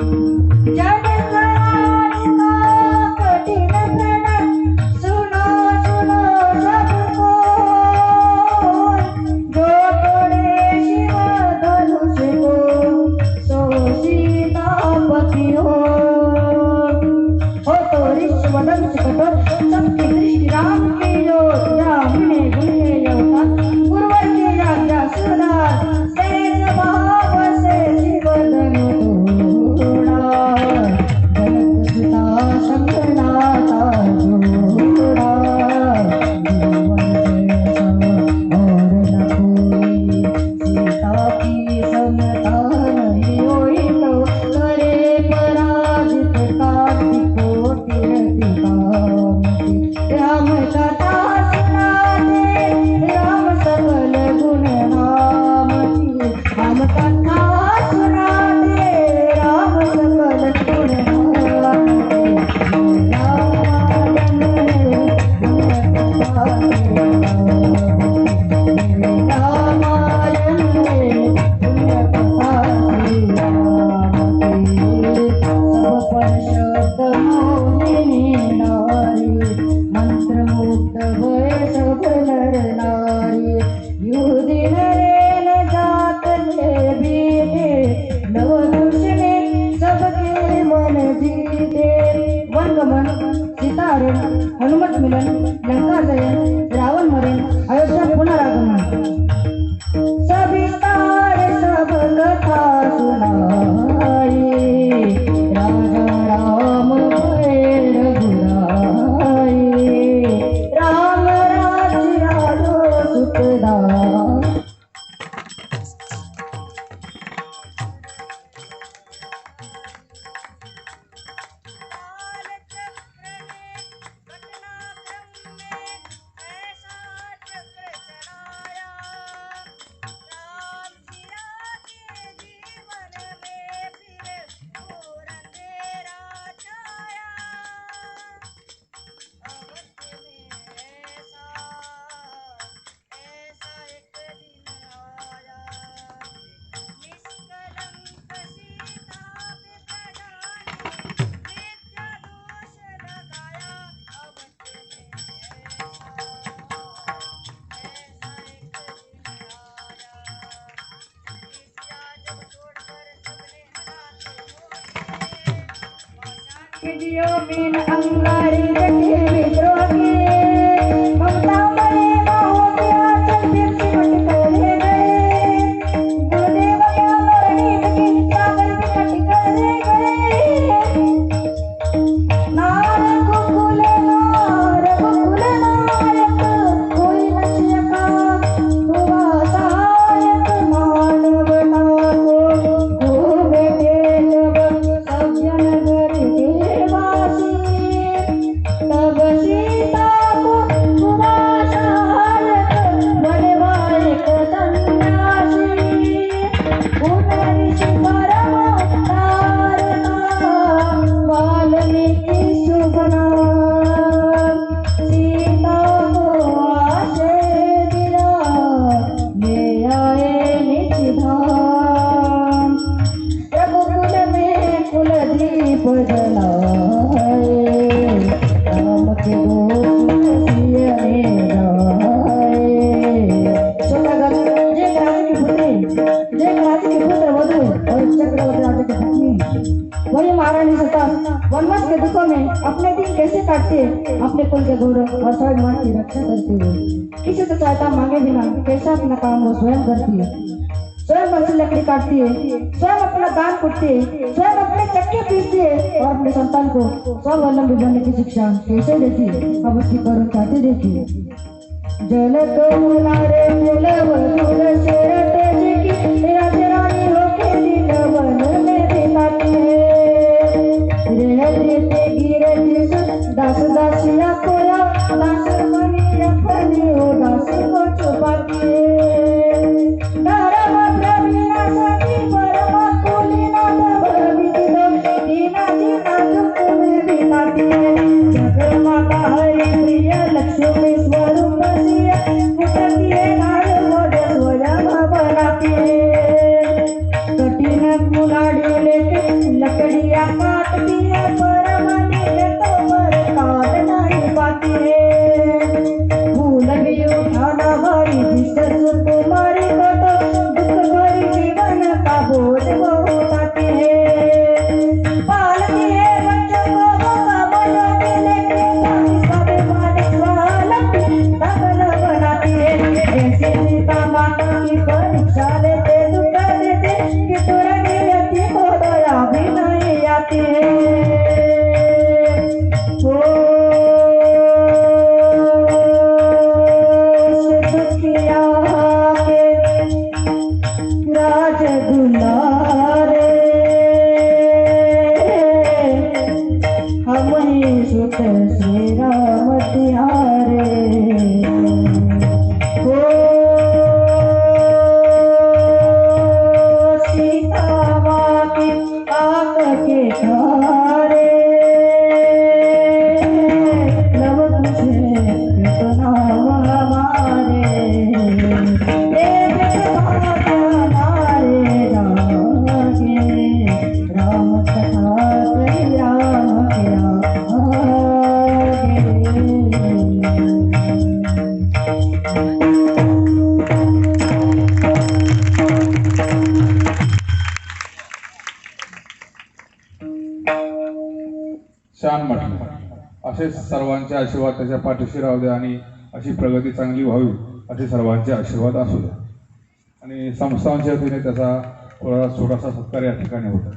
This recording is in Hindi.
Yeah. Oh. हनुमत मिलन लंका जयन Kijiyo min angari, kijiyo min angari, कारण सता वनवास के दुखों में अपने दिन कैसे काटते अपने कुल के गौरव और सर्वमान की रक्षा करते हुए। किसी से सहायता मांगे बिना कैसा अपना काम वो स्वयं करती है? स्वयं मन से लकड़ी काटती है, स्वयं अपना दान कुटती है, स्वयं अपने चक्के पीसती है और अपने संतान को स्वावलंबी बनने की शिक्षा कैसे देती है, अब उसकी करुण चाहते देती है जल तो कमुना रे, मूल से छान म्हटलं असे सर्वांचे आशीर्वाद त्याच्या पाठीशी राहू दे आणि अशी प्रगती चांगली व्हावी असे सर्वांचे आशीर्वाद असू दे आणि संस्थांच्या वतीने त्याचा थोडा थोडासा सत्कार या ठिकाणी होता.